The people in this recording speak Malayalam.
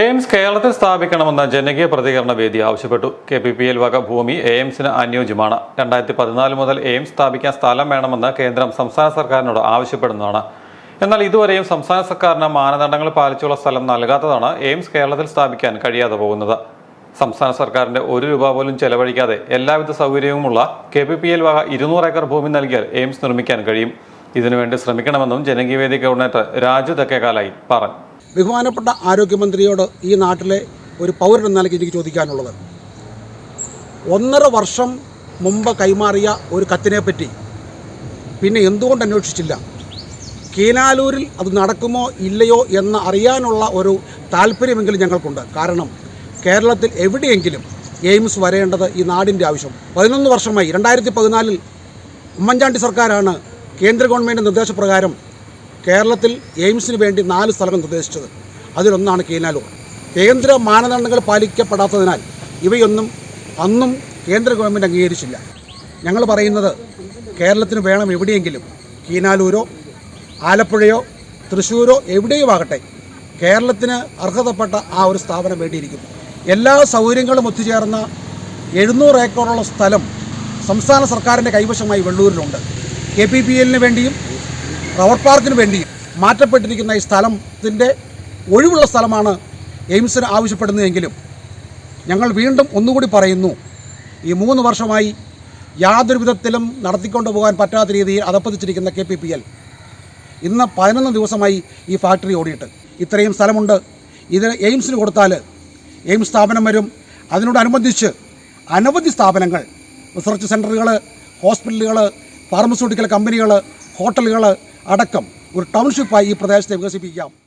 എയിംസ് കേരളത്തിൽ സ്ഥാപിക്കണമെന്ന ജനകീയ പ്രതികരണ വേദി ആവശ്യപ്പെട്ടു. കെ പി പി എൽ വക ഭൂമി എയിംസിന് അനുയോജ്യമാണ്. രണ്ടായിരത്തി പതിനാല് മുതൽ എയിംസ് സ്ഥാപിക്കാൻ സ്ഥലം വേണമെന്ന് കേന്ദ്രം സംസ്ഥാന സർക്കാരിനോട് ആവശ്യപ്പെടുന്നതാണ്. എന്നാൽ ഇതുവരെയും സംസ്ഥാന സർക്കാരിന് മാനദണ്ഡങ്ങൾ പാലിച്ചുള്ള സ്ഥലം നൽകാത്തതാണ് എയിംസ് കേരളത്തിൽ സ്ഥാപിക്കാൻ കഴിയാതെ പോകുന്നത്. സംസ്ഥാന സർക്കാരിന്റെ ഒരു രൂപ പോലും ചെലവഴിക്കാതെ എല്ലാവിധ സൗകര്യവുമുള്ള കെ പി പി എൽ വക ഇരുന്നൂറ് ഏക്കർ ഭൂമി നൽകിയാൽ എയിംസ് നിർമ്മിക്കാൻ കഴിയും. ഇതിനുവേണ്ടി ശ്രമിക്കണമെന്നും ജനകീയവേദി കോർഡിനേറ്റർ രാജു തെക്കേകാലായി പറഞ്ഞു. ബഹുമാനപ്പെട്ട ആരോഗ്യമന്ത്രിയോട് ഈ നാട്ടിലെ ഒരു പൗരൻ എന്ന നിലയ്ക്ക് എനിക്ക് ചോദിക്കാനുള്ളത്. ഒന്നര വർഷം മുമ്പ് കൈമാറിയ ഒരു കത്തിനെ പറ്റി പിന്നെ എന്തുകൊണ്ട് അന്വേഷിച്ചില്ല? കീനാലൂരിൽ അത് നടക്കുമോ ഇല്ലയോ എന്ന് അറിയാനുള്ള ഒരു താല്പര്യമെങ്കിലും ഞങ്ങൾക്കുണ്ട്. കാരണം കേരളത്തിൽ എവിടെയെങ്കിലും എയിംസ് വരേണ്ടത് ഈ നാടിന്റെ ആവശ്യം. പതിനൊന്ന് വർഷമായി. രണ്ടായിരത്തി പതിനാലിൽ ഉമ്മൻചാണ്ടി സർക്കാരാണ് കേന്ദ്ര ഗവൺമെന്റ് നിർദ്ദേശപ്രകാരം കേരളത്തിൽ എയിംസിന് വേണ്ടി നാല് സ്ഥലങ്ങൾ നിർദ്ദേശിച്ചത്. അതിലൊന്നാണ് കീനാലൂർ. കേന്ദ്ര മാനദണ്ഡങ്ങൾ പാലിക്കപ്പെടാത്തതിനാൽ ഇവയൊന്നും അന്നും കേന്ദ്ര ഗവൺമെന്റ് അംഗീകരിച്ചില്ല. ഞങ്ങൾ പറയുന്നത് കേരളത്തിന് വേണം എവിടെയെങ്കിലും കീനാലൂരോ ആലപ്പുഴയോ തൃശ്ശൂരോ എവിടെയോ ആകട്ടെ കേരളത്തിന് അർഹതപ്പെട്ട ആ ഒരു സ്ഥാപനം വേണ്ടിയിരിക്കുന്നു. എല്ലാ സൗകര്യങ്ങളും ഒത്തുചേർന്ന എഴുന്നൂറ് ഏക്കറോളം സ്ഥലം സംസ്ഥാന സർക്കാരിന്റെ കൈവശമായി വെള്ളൂരിലുണ്ട്. കെ പി പി എല്ലിന് വേണ്ടിയും റബ്ബർ പാർക്കിന് വേണ്ടി മാറ്റപ്പെട്ടിരിക്കുന്ന ഈ സ്ഥലത്തിന്റെ ഒഴിവുള്ള സ്ഥലമാണ് എയിംസിന് ആവശ്യപ്പെടുന്നതെങ്കിലും ഞങ്ങൾ വീണ്ടും ഒന്നുകൂടി പറയുന്നു ഈ മൂന്ന് വർഷമായി യാതൊരു വിധത്തിലും നടത്തിക്കൊണ്ടു പോകാൻ പറ്റാത്ത രീതിയിൽ അതപ്പതിച്ചിരിക്കുന്ന കെ പി പി എൽ. ഇന്ന് പതിനൊന്ന് ദിവസമായി ഈ ഫാക്ടറി ഓടിയിട്ട്. ഇത്രയും സ്ഥലമുണ്ട്. ഇത് എയിംസിന് കൊടുത്താൽ എയിംസ് സ്ഥാപനം വരും. അതിനോടനുബന്ധിച്ച് അനവധി സ്ഥാപനങ്ങൾ റിസർച്ച് സെന്ററുകൾ ഹോസ്പിറ്റലുകൾ ഫാർമസ്യൂട്ടിക്കൽ കമ്പനികൾ ഹോട്ടലുകൾ അടക്കം ഒരു ടൗൺഷിപ്പായി ഈ പ്രദേശത്തെ വികസിപ്പിക്കാം.